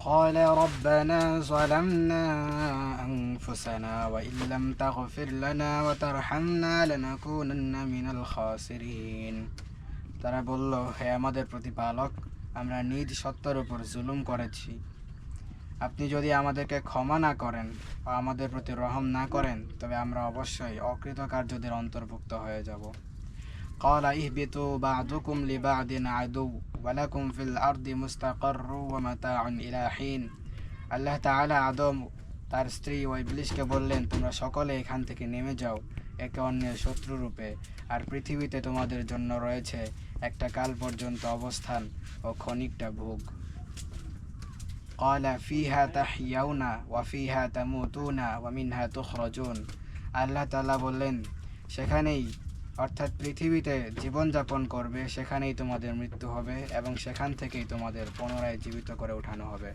قال ربنا ظلمنا أنفسنا وإن لم تغفر لنا وترحمنا لنكونن من الخاسرين তারা বলল হে আমাদের প্রতিপালক আমরা নিজ সত্যের উপর জুলুম করেছি আপনি যদি আমাদেরকে ক্ষমা না করেন বা আমাদের প্রতি রহম না করেন তবে আমরা অবশ্যই অকৃতকার্যদের অন্তর্ভুক্ত হয়ে যাব قال اهبطوا بعضكم لبعض عدو ولكم في الأرض مستقر ومتاع إلى حين আল্লাহ তাআলা আদম তার স্ত্রী ও ইবলিশকে বললেন তোমরা সকলে এখান থেকে নেমে যাও একে অন্যের শত্রু রূপে আর পৃথিবীতে তোমাদের জন্য রয়েছে একটা কাল পর্যন্ত অবস্থান ও ক্ষণিকটা ভোগ قال فيها تحيون وفيها تموتون ومنها تخرجون আল্লাহ তাআলা বললেন সেখানেই অর্থাৎ পৃথিবীতে জীবনযাপন করবে, সেখানেই তোমাদের মৃত্যু হবে এবং সেখান থেকেই তোমাদের পুনরায় জীবিত করে ওঠানো হবে।